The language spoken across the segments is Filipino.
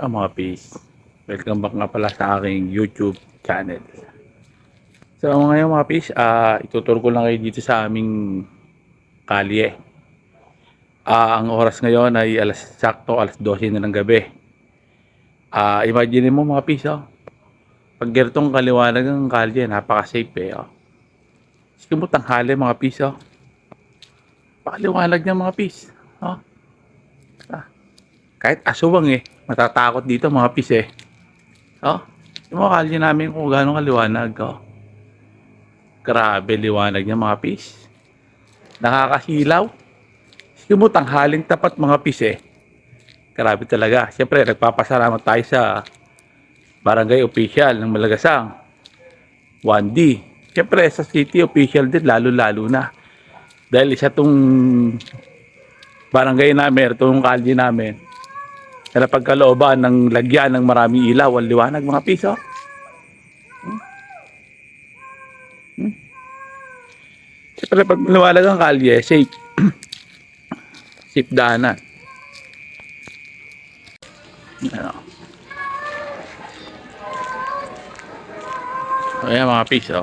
Ah, mga peace. Welcome back nga pala sa aking YouTube channel. So ngayon mga peace, ah ituturo ko lang kayo dito sa aming kalye. Ah, ang oras ngayon ay alas sakto alas 12 na ng gabi. Ah, imagine mo mga peace, oh. Pag ganitong kaliwanag ng kalye, napaka-safe eh, oh. Sige mo tanghali mga peace, oh. Pakaliwanag niya mga peace, oh. Ah, kahit aswang eh, matatakot dito mga pis eh. Oh, yung mga kalye namin kung gaano kaliwanag. Oh. Grabe liwanag niya mga pis. Nakakasilaw. Sige mo tanghaling tapat mga pis eh. Grabe talaga. Siyempre, nagpapasalamat tayo sa barangay official ng Malagasang. 1D. Siyempre, sa city official din, lalo-lalo na. Dahil isa tong barangay namin, itong kalye namin, na napagkalooban ng lagyan ng maraming ilaw ang liwanag mga piso. Hmm? Hmm? Siyempre pag liwanag ang kalye, safe. safe daanan. Ano? Ayan mga piso.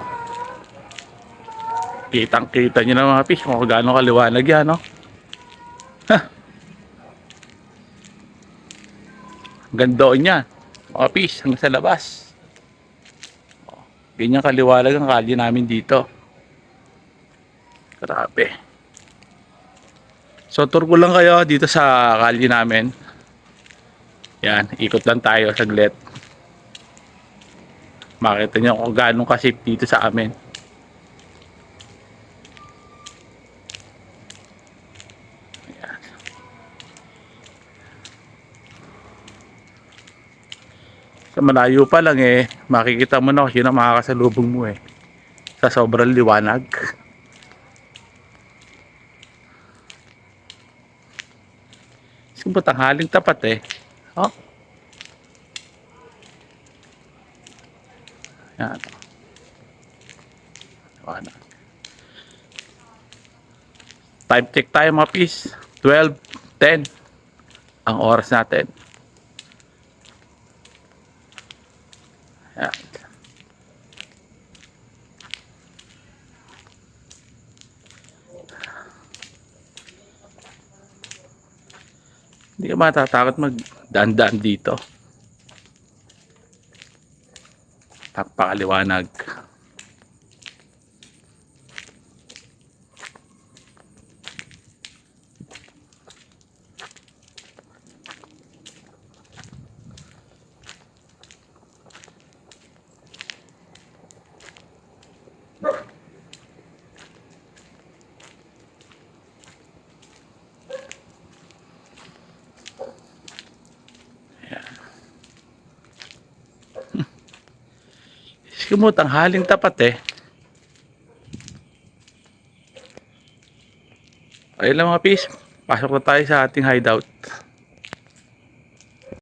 Kitang kita nyo na mga piso kung gaano kaliwanag yan, no? Gandoon niya. Mga pis, hanggang sa labas. Oh, Ganyan kaliwalag ang kalye namin dito. Grabe. So, tour ko lang kayo dito sa kalye namin. Yan, ikot lang tayo saglit. Makita niyo kung gaano kasip dito sa amin. Sa malayo pa lang eh, makikita mo na kung sino makakasalubong mo eh. Sa sobrang liwanag. Sumpa tanghaling tapat eh. Oh. Yan. Liwanag. Time check tayo mga pis. 12, 10 ang oras natin. Yan. Hindi ka matatakot magdaan-daan dito. Napakaliwanag. Simut ang haling tapat eh. Ayun lang mga pis. Pasok na tayo sa ating hideout.